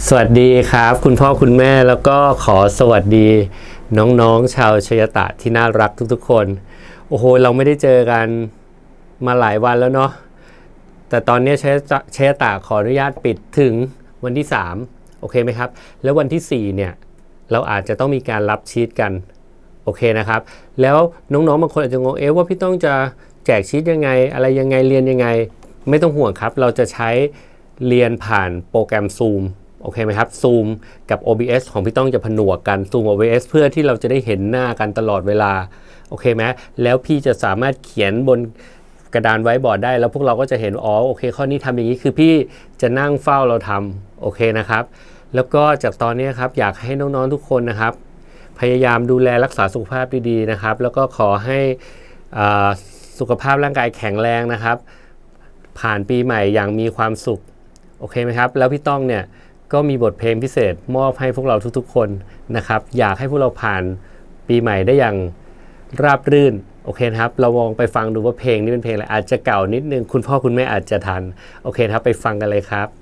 สวัสดีครับ คุณพ่อคุณแม่แล้วก็ขอสวัสดี น้องๆ ชาวชยตะที่น่ารักทุกๆ คน โอ้โห เราไม่ได้เจอกันมาหลายวันแล้วเนาะแต่ตอนนี้ชยตะชยตะขออนุญาตปิดถึงวันที่ 3 โอเคไหมครับ แล้ววันที่ 4 เนี่ยเราอาจจะต้องมีการรับชีตกันโอเคนะครับ แล้วน้องๆบางคนอาจจะงงเอ๊ะว่าพี่ต้องจะแจกชีตยังไง อะไรยังไงเรียนยังไง ไม่ต้องห่วงครับ เราจะใช้เรียนผ่านโปรแกรม Zoom โอเคไหมครับ Zoom กับ OBS ของพี่ต้องจะผนวกกัน Zoom OBS เพื่อที่เราจะได้เห็นหน้ากันตลอดเวลาโอเคไหมแล้วพี่จะสามารถเขียนบนกระดานไว้บอร์ดได้ แล้วพวกเราก็จะเห็นอ๋อโอเค ข้อนี้ทำอย่างนี้คือพี่จะนั่งเฝ้าเราทำโอเคนะครับ แล้วก็จากตอนนี้ครับอยากให้น้องๆทุกคนนะครับ พยายามดูแลรักษาสุขภาพดีๆนะครับ แล้วก็ขอให้สุขภาพร่างกายแข็งแรงนะครับ ผ่านปีใหม่อย่างมีความสุขโอเคไหมครับ แล้วพี่ต้องเนี่ย ก็มีบทเพลงพิเศษมอบให้พวกเราทุกๆคนนะครับ อยากให้พวกเราผ่านปีใหม่ได้อย่างราบรื่นโอเคนะครับ เราลองไปฟังดูว่าเพลงนี้เป็นเพลงอะไรอาจจะเก่านิดนึง คุณพ่อคุณแม่อาจจะทัน โอเคครับ ไปฟังกันเลยครับ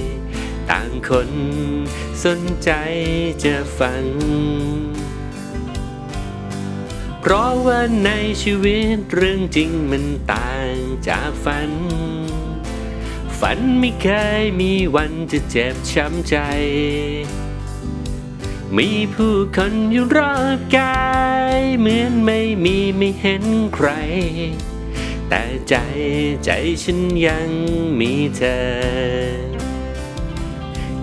ต่างคน สนใจจะฟัง เพราะว่าในชีวิตเรื่องจริงมันต่างจากฝัน ฝันไม่เคยมีวันจะเจ็บช้ำใจ มีผู้คนอยู่รอบกายเหมือนไม่มีไม่เห็นใครแต่ใจใจฉันยังมีเธอ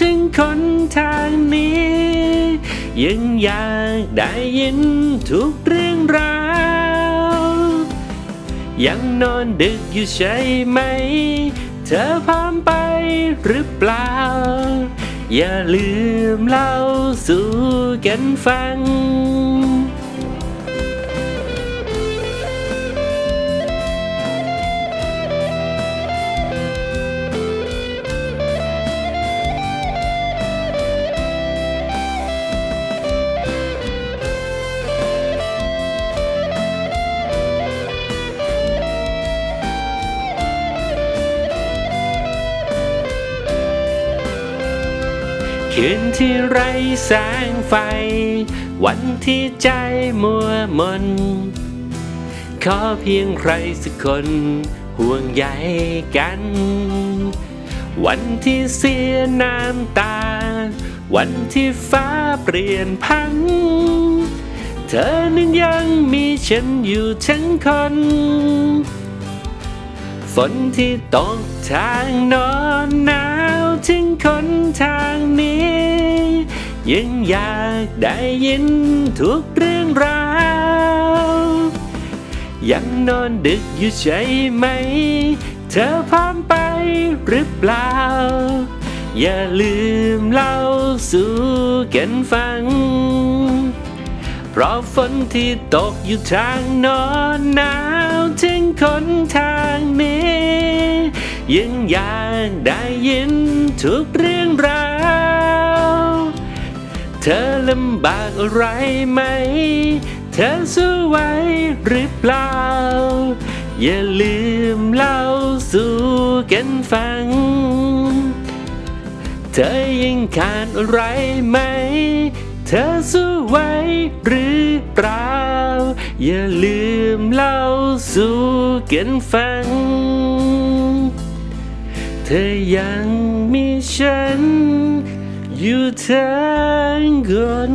ถึงคนทางนี้ ยังอยากได้ยินทุกเรื่องราว ยังนอนดึกอยู่ใช่ไหม เธอพร้อมไปหรือเปล่า อย่าลืมเล่าสู่กันฟัง คืนที่ไรแสงไฟ วันที่ใจมัวมน ขอเพียงใครสักคนห่วงใยกัน วันที่เสียน้ำตา วันที่ฟ้าเปลี่ยนพัน เธอนั้นยังมีฉันอยู่ทั้งคน ฝนที่ตกทางนอนนาว ถึงคนทางนี้ ยังอยากได้ยินทุกเรื่องราว ยังนอนดึกอยู่ใช่ไหม เธอพร้อมไปหรือเปล่า อย่าลืมเล่าสู่กันฟัง เพราะฝนที่ตกอยู่ทางนอนหนาวถึงคนทางนี้ ยังอยากได้ยินทุกเรื่องราว เธอลำบากอะไรไหม เธอสู้ไหวหรือเปล่า อย่าลืมเล่าสู่กันฟัง เธอยังขาดอะไรไหม เธอสู้ไหวหรือเปล่า อย่าลืมเล่าสู่กันฟัง ธอยังมีฉันอยู่ทั้งคน